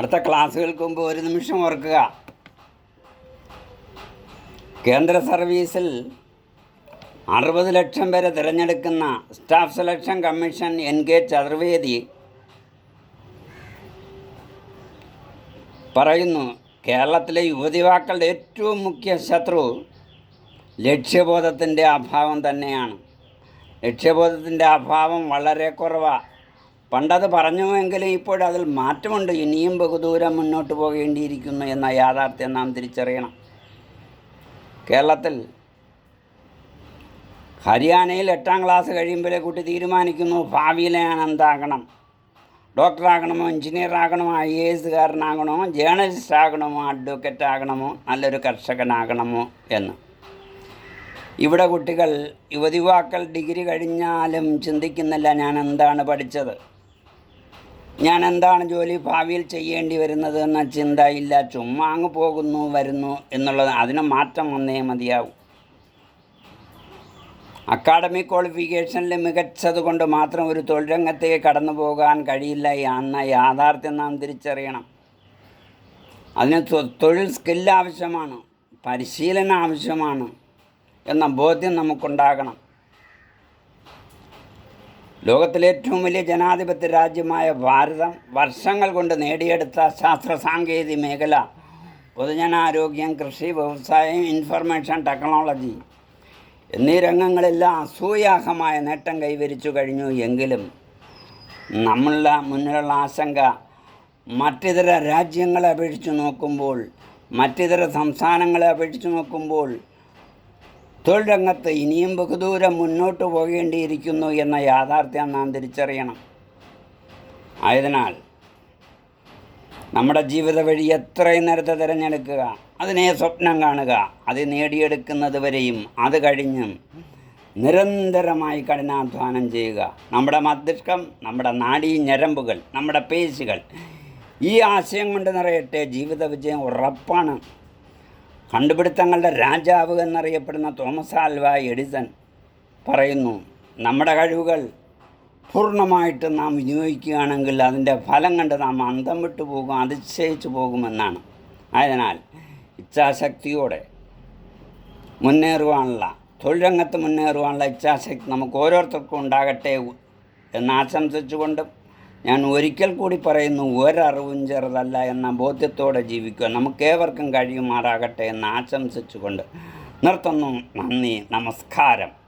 അടുത്ത ക്ലാസ്സുകൾക്ക് മുമ്പ് ഒരു നിമിഷം ഓർക്കുക. കേന്ദ്ര സർവീസിൽ അറുപത് ലക്ഷം പേരെ തിരഞ്ഞെടുക്കുന്ന staff selection commission N K Chaturvedi പറയുന്നു കേരളത്തിലെ യുവതിവാക്കളുടെ ഏറ്റവും മുഖ്യ ശത്രു ലക്ഷ്യബോധത്തിന്റെ അഭാവം തന്നെയാണ്. ലക്ഷ്യബോധത്തിന്റെ അഭാവം വളരെ കുറവാണ് പണ്ടത് പറഞ്ഞുവെങ്കിലും ഇപ്പോഴതിൽ മാറ്റമുണ്ട്. ഇനിയും ബഹുദൂരം മുന്നോട്ട് പോകേണ്ടിയിരിക്കുന്നു എന്ന യാഥാർത്ഥ്യം നാം തിരിച്ചറിയണം. കേരളത്തിൽ ഹരിയാനയിൽ എട്ടാം ക്ലാസ് കഴിയുമ്പോഴേ കുട്ടി തീരുമാനിക്കുന്നു. ഭാവിയിലെ ഞാൻ എന്താകണം? ഡോക്ടറാകണമോ എഞ്ചിനീയറാകണമോ ഐ എ എസുകാരനാകണമോ ജേർണലിസ്റ്റ് ആകണമോ അഡ്വക്കേറ്റ് ആകണമോ നല്ലൊരു കർഷകനാകണമോ എന്ന്. ഇവിടെ കുട്ടികൾ യുവതിവാക്കൾ ഡിഗ്രി കഴിഞ്ഞാലും ചിന്തിക്കുന്നില്ല ഞാൻ എന്താണ് പഠിച്ചത്. ഞാൻ എന്താണ് ജോലി ഭാവിയിൽ ചെയ്യേണ്ടി വരുന്നത് എന്ന ചിന്തയില്ല ചുമ്മാ അങ്ങ് പോകുന്നു വരുന്നു എന്നുള്ളത് അതിന് മാറ്റം വന്നേ മതിയാവും. അക്കാഡമിക് ക്വാളിഫിക്കേഷനിൽ മികച്ചത് കൊണ്ട് മാത്രം ഒരു തൊഴിൽ രംഗത്തേക്ക് കടന്നു പോകാൻ കഴിയില്ല. എന്ന യാഥാർത്ഥ്യം നാം തിരിച്ചറിയണം. അതിന് തൊഴിൽ സ്കില്ല് ആവശ്യമാണ് പരിശീലനം ആവശ്യമാണ് എന്ന ബോധ്യം നമുക്കുണ്ടാകണം. ലോകത്തിലെ ഏറ്റവും വലിയ ജനാധിപത്യ രാജ്യമായ ഭാരതം വർഷങ്ങൾ കൊണ്ട് നേടിയെടുത്ത ശാസ്ത്ര സാങ്കേതിക മേഖല പൊതുജനാരോഗ്യം കൃഷി വ്യവസായം ഇൻഫർമേഷൻ ടെക്നോളജി എന്നീ രംഗങ്ങളെല്ലാം അസൂയാഹമായ നേട്ടം കൈവരിച്ചു കഴിഞ്ഞു എങ്കിലും നമ്മളുടെ മുന്നിലുള്ള ആശങ്ക മറ്റിതര രാജ്യങ്ങളെ അപേക്ഷിച്ച് നോക്കുമ്പോൾ മറ്റിതര സംസ്ഥാനങ്ങളെ അപേക്ഷിച്ച് നോക്കുമ്പോൾ തൊഴിൽ രംഗത്ത് ഇനിയും ബഹുദൂരം മുന്നോട്ട് പോകേണ്ടിയിരിക്കുന്നു എന്ന യാഥാർത്ഥ്യം നാം തിരിച്ചറിയണം. ആയതിനാൽ നമ്മുടെ ജീവിത വഴി എത്രയും നേരത്തെ തിരഞ്ഞെടുക്കുക അതിനെ സ്വപ്നം കാണുക അത് നേടിയെടുക്കുന്നത് വരെയും അത് കഴിഞ്ഞും നിരന്തരമായി കഠിനാധ്വാനം ചെയ്യുക. നമ്മുടെ മസ്തിഷ്കം നമ്മുടെ നാഡീ ഞരമ്പുകൾ നമ്മുടെ പേശികൾ ഈ ആശയം കൊണ്ട് നിറയട്ടെ ജീവിത വിജയം ഉറപ്പാണ്. കണ്ടുപിടുത്തങ്ങളുടെ രാജാവ് എന്നറിയപ്പെടുന്ന തോമസ് ആൽവ എഡിസൺ പറയുന്നു നമ്മുടെ കഴിവുകൾ പൂർണമായിട്ട് നാം വിനിയോഗിക്കുകയാണെങ്കിൽ അതിന്റെ ഫലം കണ്ട് നാം അന്തം വിട്ടു പോകും അതിശയിച്ചു പോകുമെന്നാണ്. അതിനാൽ ഇച്ഛാശക്തിയോടെ മുന്നേറുവാനുള്ള തൊഴിൽ രംഗത്ത് മുന്നേറുവാനുള്ള ഇച്ഛാശക്തി നമുക്ക് ഓരോരുത്തർക്കും ഉണ്ടാകട്ടെ എന്ന് ആശംസിച്ചുകൊണ്ട് ഞാൻ ഒരിക്കൽ കൂടി പറയുന്നു ഒരറിവും ചെറുതല്ല എന്ന ബോധ്യത്തോടെ ജീവിക്കുക. നമുക്കേവർക്കും കഴിയുമാറാകട്ടെ എന്ന് ആശംസിച്ചുകൊണ്ട് നിർത്തുന്നു. നന്ദി നമസ്കാരം.